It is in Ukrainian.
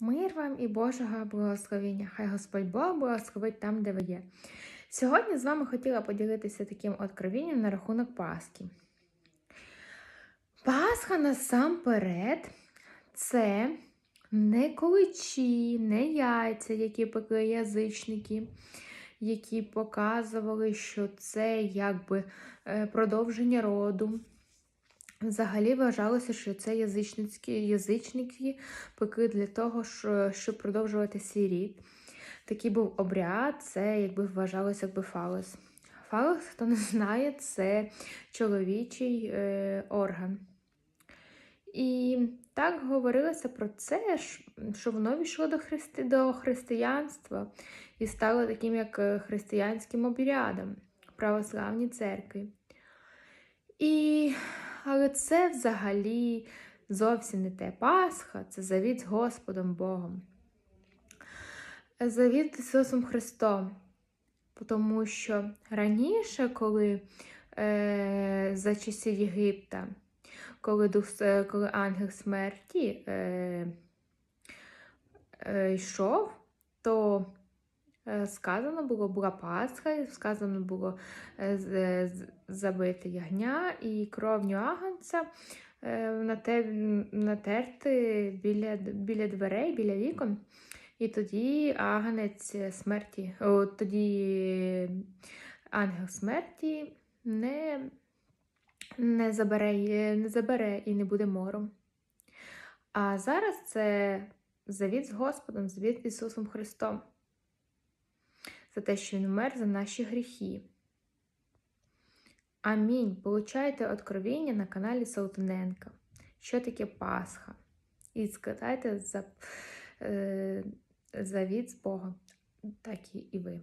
Мир вам і Божого благословення. Хай Господь Бог благословить там, де ви є. Сьогодні з вами хотіла поділитися таким откровенням на рахунок Пасхи. Пасха насамперед це не куличі, не яйця, які пекли язичники, які показували, що це якби е, продовження роду. Взагалі вважалося, що це язичницькі язичники пекли для того, щоб продовжувати свій рід. Такий був обряд, це якби вважалося якби фалос. Фалос, хто не знає, це чоловічий е, орган. І так говорилося про це, що воно війшло до, христи, до християнства і стало таким як е, християнським обрядом православній церкві. Але це взагалі зовсім не те. Пасха це завіт з Господом Богом. Завіт з Ісусом Христом. Тому що раніше, коли е, за часів Єгипта, коли, дух, с- коли ангел смерті е, е, йшов, то е, сказано було, була Пасха, сказано було е, з- забити ягня і кров'ю агнця е, натерти біля, біля дверей, біля вікон. І тоді агнець смерті, о, тоді ангел смерті не, не, забере, не забере і не буде мором. А зараз це завіт з Господом, завіт з Ісусом Христом. За те, що Він вмер за наші гріхи. Амінь. Получайте откровення на каналі Солтаненка. Що таке Пасха? І складайте за, е, завіт з Богом, так і, і ви.